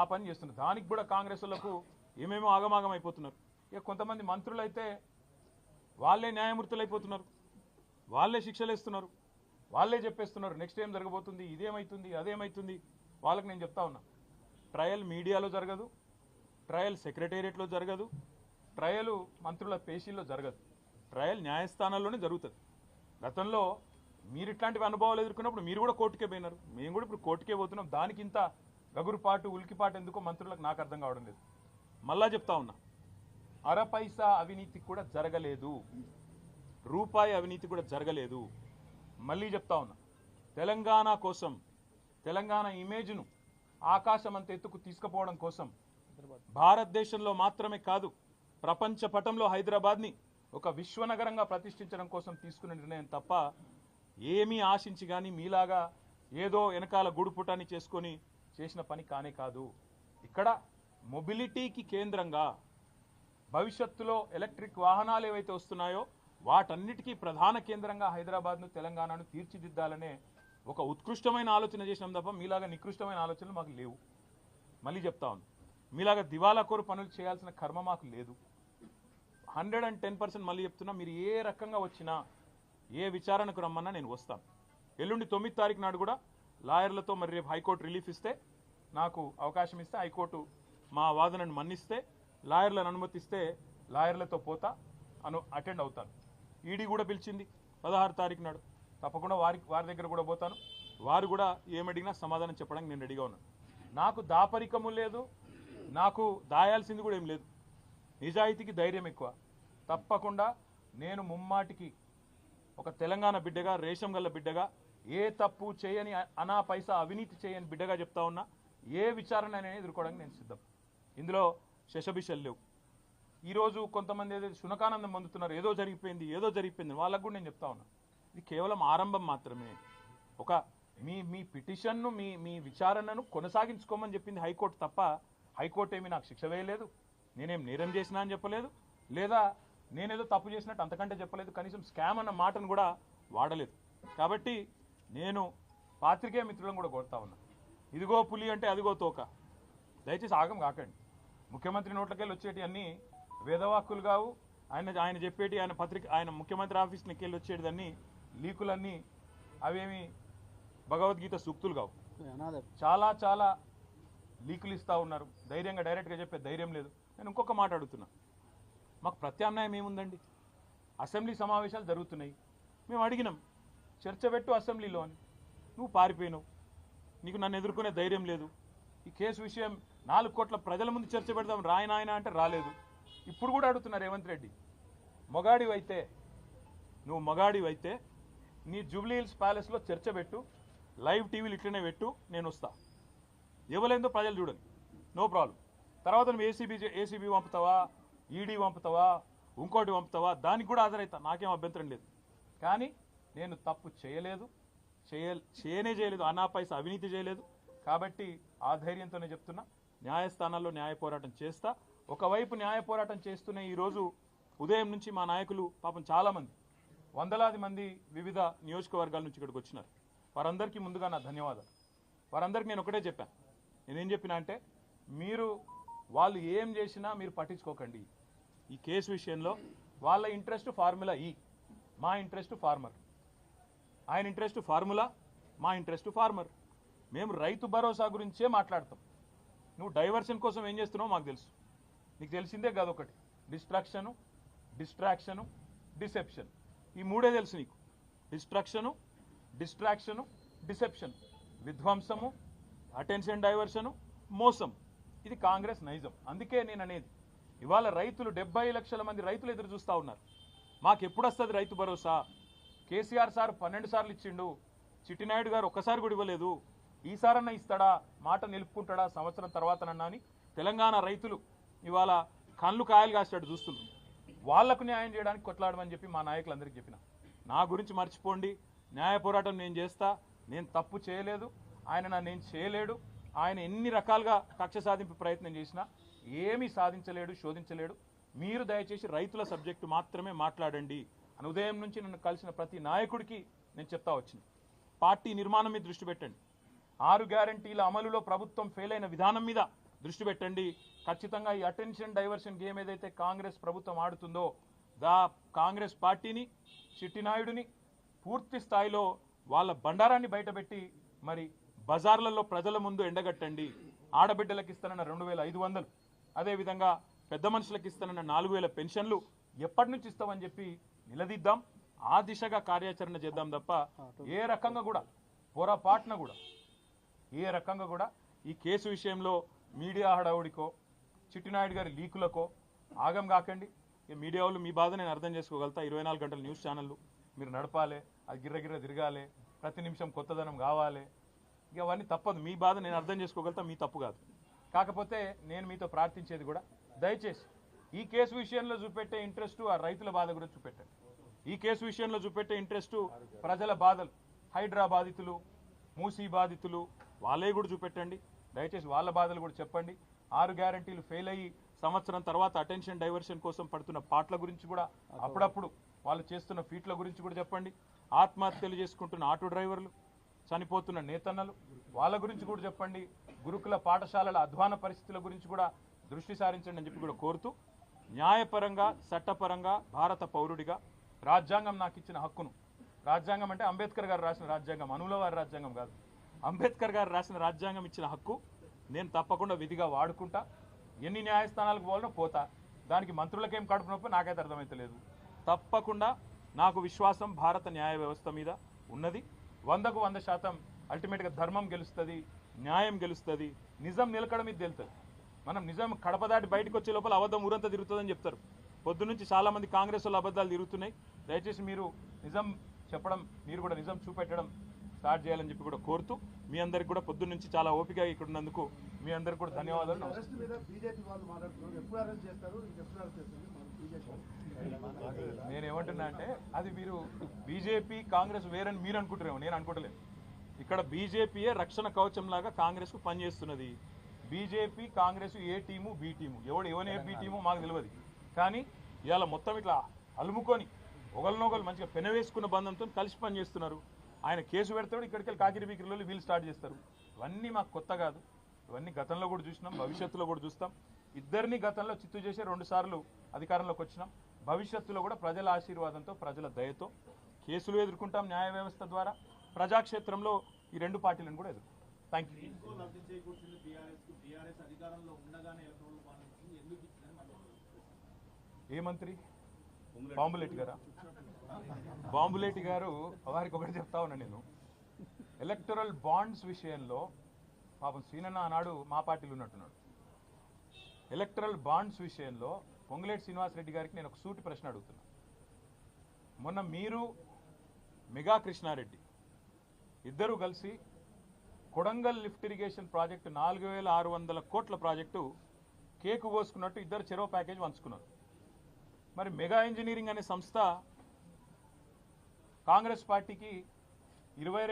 ఆ పని చేస్తున్నారు. దానికి కూడా కాంగ్రెస్ వాళ్ళకు ఏమేమో ఆగమాగం అయిపోతున్నారు. ఇక కొంతమంది మంత్రులు అయితే వాళ్ళే న్యాయమూర్తులు అయిపోతున్నారు వాళ్ళే శిక్షలు ఇస్తున్నారు వాళ్ళే చెప్పేస్తున్నారు నెక్స్ట్ ఏం జరగబోతుంది? ఇదేమైతుంది? అదేమైతుంది? వాళ్ళకి నేను చెప్తా ఉన్నా. ట్రయల్ మీడియాలో జరగదు ట్రయల్ సెక్రటేరియట్లో జరగదు ట్రయల్ మంత్రుల పేషీల్లో జరగదు. ట్రయల్ న్యాయస్థానాల్లోనే జరుగుతుంది. గతంలో మీరు ఇట్లాంటివి అనుభవాలు ఎదుర్కొన్నప్పుడు మీరు కూడా కోర్టుకే పోయినారు. మేము కూడా ఇప్పుడు కోర్టుకే పోతున్నాం. దానికి ఇంత గగురుపాటు ఉలికిపాటు ఎందుకో మంత్రులకు నాకు అర్థం కావడం లేదు. మళ్ళా చెప్తా ఉన్నా. అర పైసా అవినీతి కూడా జరగలేదు. రూపాయి అవినీతి కూడా జరగలేదు. మళ్ళీ చెప్తా ఉన్నా. తెలంగాణ కోసం తెలంగాణ ఇమేజ్ను ఆకాశం అంత ఎత్తుకు తీసుకుపోవడం కోసం భారతదేశంలో మాత్రమే కాదు ప్రపంచ పటంలో హైదరాబాద్ని ఒక విశ్వనగరంగా ప్రతిష్ఠించడం కోసం తీసుకున్న నిర్ణయం తప్ప ఏమీ ఆశించి కానీ మీలాగా ఏదో వెనకాల గుడుపుటాన్ని చేసుకొని చేసిన పని కానే కాదు. ఇక్కడ మొబిలిటీకి కేంద్రంగా భవిష్యత్తులో ఎలక్ట్రిక్ వాహనాలు ఏవైతే వస్తున్నాయో వాటన్నిటికీ ప్రధాన కేంద్రంగా హైదరాబాద్ను తెలంగాణను తీర్చిదిద్దాలనే ఒక ఉత్కృష్టమైన ఆలోచన చేసినాం తప్ప మీలాగా నికృష్టమైన ఆలోచనలు మాకు లేవు. మళ్ళీ చెప్తా ఉంది మీలాగా దివాలా కోరు పనులు చేయాల్సిన కర్మ మాకు లేదు. హండ్రెడ్ అండ్ టెన్ పర్సెంట్ మళ్ళీ చెప్తున్నా మీరు ఏ రకంగా వచ్చినా ఏ విచారణకు రమ్మన్నా నేను వస్తాను. ఎల్లుండి తొమ్మిది తారీఖు నాడు కూడా లాయర్లతో మరి రేపు హైకోర్టు రిలీఫ్ ఇస్తే నాకు అవకాశం ఇస్తే హైకోర్టు మా వాదనను మన్నిస్తే లాయర్లను అనుమతిస్తే లాయర్లతో పోతా అను అటెండ్ అవుతాను. ఈడీ కూడా పిలిచింది పదహారు తారీఖు నాడు. తప్పకుండా వారి వారి దగ్గర కూడా పోతాను. వారు కూడా ఏమడిగినా సమాధానం చెప్పడానికి నేను రెడీగా ఉన్నాను. నాకు దాపరికము లేదు నాకు దాయాల్సింది కూడా ఏం లేదు. నిజాయితీకి ధైర్యం ఎక్కువ. తప్పకుండా నేను ముమ్మాటికి ఒక తెలంగాణ బిడ్డగా రేషం గల్ల బిడ్డగా ఏ తప్పు చేయని అనా పైసా అవినీతి చేయని బిడ్డగా చెప్తా ఉన్నా ఏ విచారణ ఎదుర్కోవడానికి నేను సిద్ధం. ఇందులో శశబిషలు లేవు. ఈరోజు కొంతమంది ఏదో శునకానందం పొందుతున్నారు ఏదో జరిగిపోయింది ఏదో జరిగిపోయింది వాళ్ళకు కూడా నేను చెప్తా ఉన్నా. ఇది కేవలం ఆరంభం మాత్రమే. ఒక మీ మీ పిటిషన్ను మీ మీ విచారణను కొనసాగించుకోమని చెప్పింది హైకోర్టు తప్ప హైకోర్టు ఏమీ నాకు శిక్ష వేయలేదు. నేనేం నేరం చేసినా అని చెప్పలేదు. లేదా నేనేదో తప్పు చేసినట్టు అంతకంటే చెప్పలేదు. కనీసం స్కామ్ అన్న మాటను కూడా వాడలేదు. కాబట్టి నేను పాత్రికేయ మిత్రులను కూడా కోరుతా ఉన్నా. ఇదిగో పులి అంటే అదిగో తోక. దయచేసి ఆగం కాకండి. ముఖ్యమంత్రి నోట్లకెళ్ళి వచ్చేటి అన్ని వేదవాక్కులు కావు. ఆయన ఆయన చెప్పేటి ఆయన పత్రిక ఆయన ముఖ్యమంత్రి ఆఫీస్కి వెళ్ళి వచ్చేటిదన్నీ లీకులన్నీ అవేమి భగవద్గీత సూక్తులు కావు. చాలా చాలా లీకులు ఇస్తూ ఉన్నారు. ధైర్యంగా డైరెక్ట్గా చెప్పే ధైర్యం లేదు. నేను ఇంకొక మాట అడుగుతున్నా. మాకు ప్రత్యామ్నాయం ఏముందండి? అసెంబ్లీ సమావేశాలు జరుగుతున్నాయి. మేము అడిగినాం చర్చ పెట్టు అసెంబ్లీలో అని. నువ్వు పారిపోయినావు. నీకు నన్ను ఎదుర్కొనే ధైర్యం లేదు. ఈ కేసు విషయం నాలుగు కోట్ల ప్రజల ముందు చర్చ పెడదాం రాయనాయన అంటే రాలేదు. ఇప్పుడు కూడా అడుగుతున్నారు రేవంత్ రెడ్డి. మొగాడివైతే నువ్వు మొగాడివైతే నీ జూబ్లీహిల్స్ ప్యాలెస్లో చర్చ పెట్టు లైవ్ టీవీలు ఇట్లనే పెట్టు నేను వస్తా. ఇవ్వలేందో ప్రజలు చూడండి నో ప్రాబ్లం. తర్వాత నువ్వు ఏసీబీ ఏసీబీ పంపుతావా ఈడీ పంపుతావా ఇంకోటి పంపుతావా దానికి కూడా హాజరవుతా నాకేం అభ్యంతరం లేదు. కానీ నేను తప్పు చేయలేదు. చేయ చేయనే చేయలేదు అనా పైసా అవినీతి చేయలేదు. కాబట్టి ఆ ధైర్యంతోనే చెప్తున్నా న్యాయస్థానాల్లో న్యాయ పోరాటం చేస్తా. ఒకవైపు న్యాయ పోరాటం చేస్తూనే ఈరోజు ఉదయం నుంచి మా నాయకులు పాపం చాలామంది వందలాది మంది వివిధ నియోజకవర్గాల నుంచి ఇక్కడికి వచ్చినారు. వారందరికీ ముందుగా నా ధన్యవాదాలు. వారందరికీ నేను ఒకటే చెప్పాను నేనేం చెప్పినా అంటే మీరు వాళ్ళు ఏం చేసినా మీరు పట్టించుకోకండి. ఈ కేసు విషయంలో వాళ్ళ ఇంట్రెస్ట్ ఫార్ములా ఈ మా ఇంట్రెస్ట్ ఫార్మర్. ఆయన ఇంట్రెస్ట్ ఫార్ములా మా ఇంట్రెస్ట్ ఫార్మర్. మేము రైతు భరోసా గురించే మాట్లాడతాం. నువ్వు డైవర్షన్ కోసం ఏం చేస్తున్నావో మాకు తెలుసు. నీకు తెలిసిందే కాదు ఒకటి. Destruction distraction deception. ఈ మూడే తెలుసు నీకు. Destruction distraction deception. విధ్వంసము attention diversion మోసం. ఇది కాంగ్రెస్ నైజం. అందుకే నేను అనేది. ఇవాళ రైతులు డెబ్బై లక్షల మంది రైతులు ఎదురు చూస్తూ ఉన్నారు. మాకు ఎప్పుడు వస్తుంది రైతు భరోసా? కేసీఆర్ సార్ పన్నెండు సార్లు ఇచ్చిండు. చిట్టినాయుడు గారు ఒక్కసారి కూడా ఇవ్వలేదు. ఈసారన్నా ఇస్తాడా? మాట నిలుపుకుంటాడా? సంవత్సరం తర్వాతనన్నా అని తెలంగాణ రైతులు ఇవాళ కళ్ళు కాయలు కాసేటట్టు చూస్తున్నారు. వాళ్ళకు న్యాయం చేయడానికి కొట్లాడమని చెప్పి మా నాయకులందరికీ చెప్పిన. నా గురించి మర్చిపోండి. న్యాయ పోరాటం నేను చేస్తా. నేను తప్పు చేయలేదు. ఆయన నా నేను చేయలేడు. ఆయన ఎన్ని రకాలుగా కక్ష సాధింపు ప్రయత్నం చేసినా ఏమీ సాధించలేడు శోధించలేడు. మీరు దయచేసి రైతుల సబ్జెక్టు మాత్రమే మాట్లాడండి. అని ఉదయం నుంచి నన్ను కలిసిన ప్రతి నాయకుడికి నేను చెప్తా వచ్చింది పార్టీ నిర్మాణం మీద దృష్టి పెట్టండి. ఆరు గ్యారంటీల అమలులో ప్రభుత్వం ఫెయిల్ అయిన విధానం మీద దృష్టి పెట్టండి. ఖచ్చితంగా ఈ అటెన్షన్ డైవర్షన్ గేమ్ ఏదైతే కాంగ్రెస్ ప్రభుత్వం ఆడుతుందో దా కాంగ్రెస్ పార్టీని చిట్టినాయుడిని పూర్తి స్థాయిలో వాళ్ళ బండారాన్ని బయటపెట్టి మరి బజార్లలో ప్రజల ముందు ఎండగట్టండి. ఆడబిడ్డలకు ఇస్తానన్న రెండు వేల ఐదు వందలు అదేవిధంగా పెద్ద మనుషులకు ఇస్తానన్న నాలుగు వేల పెన్షన్లు ఎప్పటి నుంచి ఇస్తామని చెప్పి నిలదీద్దాం ఆ దిశగా కార్యాచరణ చేద్దాం తప్ప ఏ రకంగా కూడా పొరపాటున కూడా ఏ రకంగా కూడా ఈ కేసు విషయంలో మీడియా హడావుడికో చిట్టినాయుడు గారి లీకులకో ఆగం కాకండి. ఈ మీడియా వాళ్ళు మీ బాధ నేను అర్థం చేసుకోగలుగుతా. ఇరవై నాలుగు గంటల న్యూస్ ఛానళ్ళు మీరు నడపాలి అది గిర్ర గిర్ర తిరగాలి ప్రతి నిమిషం కొత్తదనం కావాలి. ఇక అవన్నీ తప్పదు. మీ బాధ నేను అర్థం చేసుకోగలుగుతా మీ తప్పు కాదు. కాకపోతే నేను మీతో ప్రార్థించేది కూడా దయచేసి ఈ కేసు విషయంలో చూపెట్టే ఇంట్రెస్ట్ ఆ రైతుల బాధ కూడా చూపెట్టండి. ఈ కేసు విషయంలో చూపెట్టే ఇంట్రెస్ట్ ప్రజల బాధలు హైడ్రా బాధితులు మూసీ బాధితులు వాళ్ళే కూడా చూపెట్టండి. దయచేసి వాళ్ళ బాధలు కూడా చెప్పండి. ఆరు గ్యారంటీలు ఫెయిల్ అయ్యి సంవత్సరం తర్వాత అటెన్షన్ డైవర్షన్ కోసం పడుతున్న పాటల గురించి కూడా అప్పుడప్పుడు వాళ్ళు చేస్తున్న ఫీట్ల గురించి కూడా చెప్పండి. ఆత్మహత్యలు చేసుకుంటున్న ఆటో డ్రైవర్లు చనిపోతున్న నేతన్నలు వాళ్ళ గురించి కూడా చెప్పండి. గురుకుల పాఠశాలల అధ్వాన పరిస్థితుల గురించి కూడా దృష్టి సారించండి అని చెప్పి కూడా కోరుతూ న్యాయపరంగా చట్టపరంగా భారత పౌరుడిగా రాజ్యాంగం నాకు ఇచ్చిన హక్కును. రాజ్యాంగం అంటే అంబేద్కర్ గారు రాసిన రాజ్యాంగం అనుల వారి రాజ్యాంగం కాదు. అంబేద్కర్ గారు రాసిన రాజ్యాంగం ఇచ్చిన హక్కు నేను తప్పకుండా విధిగా వాడుకుంటా. ఎన్ని న్యాయస్థానాలకు పోవాలనో పోతా. దానికి మంత్రులకేం కడుపు నొప్పి? నాకైతే అర్థమైతలేదు. తప్పకుండా నాకు విశ్వాసం భారత న్యాయ వ్యవస్థ మీద ఉన్నది. వందకు వంద శాతం అల్టిమేట్గా ధర్మం గెలుస్తుంది న్యాయం గెలుస్తుంది నిజం నిలకడ మీద తెలుస్తుంది మనం నిజం కడప దాటి బయటకు వచ్చే లోపల అబద్ధం ఊరంతా తిరుగుతుందని చెప్తారు. పొద్దు నుంచి చాలా మంది కాంగ్రెస్ వాళ్ళు అబద్ధాలు తిరుగుతున్నాయి. దయచేసి మీరు నిజం చెప్పడం మీరు కూడా నిజం చూపెట్టడం స్టార్ట్ చేయాలని చెప్పి కూడా కోరుతూ మీ అందరికి కూడా పొద్దు నుంచి చాలా ఓపిక ఇక్కడ ఉన్నందుకు మీ అందరికి కూడా ధన్యవాదాలు. నేను ఏమంటున్నా అంటే అది మీరు బీజేపీ కాంగ్రెస్ వేరని మీరు అనుకుంటారేమో నేను అనుకుంటలేను ఇక్కడ బీజేపీయే రక్షణ కవచం లాగా కాంగ్రెస్కు పనిచేస్తున్నది. BJP Congress A team B team. ఎవడు ఎవనే బి టీము మాకు తెలియదు కానీ ఇవాళ మొత్తం ఇట్లా అలుముకొని ఒకరినొకరు మంచిగా పెనవేసుకున్న బంధంతో కలిసి పనిచేస్తున్నారు ఆయన కేసు పెడతాడు ఇక్కడికి వెళ్ళి కాకిరి బీకిరిలో వీళ్ళు స్టార్ట్ చేస్తారు. ఇవన్నీ మాకు కొత్త కాదు. ఇవన్నీ గతంలో కూడా చూసినాం భవిష్యత్తులో కూడా చూస్తాం. ఇద్దరిని గతంలో చిత్తు చేసి రెండుసార్లు అధికారంలోకి వచ్చినాం. భవిష్యత్తులో కూడా ప్రజల ఆశీర్వాదంతో ప్రజల దయతో కేసులు ఎదుర్కొంటాం న్యాయ వ్యవస్థ ద్వారా. ప్రజాక్షేత్రంలో ఈ రెండు పార్టీలను కూడా ఎదుర్కొంటాం. Thank you. ఏ మంత్రి? బాంబులేటి గారా? బాంబులేటి గారు వారికి ఒకటి చెప్తా ఉన్నా నేను. ఎలక్టరల్ బాండ్స్ విషయంలో పాపం సీనన్న ఆనాడు మా పార్టీలో ఉన్నట్టున్నాడు. ఎలక్టరల్ బాండ్స్ విషయంలో పొంగులేటి శ్రీనివాసరెడ్డి గారికి నేను ఒక సూటి ప్రశ్న అడుగుతున్నా. మొన్న మీరు మెగా కృష్ణారెడ్డి ఇద్దరు కలిసి కొడంగల్ లిఫ్ట్ ఇరిగేషన్ ప్రాజెక్టు నాలుగు వేల ఆరు వందల కోట్ల ప్రాజెక్టు కేకు కోసుకున్నట్టు ఇద్దరు చెరువు ప్యాకేజ్ పంచుకున్నారు. మరి మెగా ఇంజనీరింగ్ అనే సంస్థ కాంగ్రెస్ పార్టీకి ఇరవై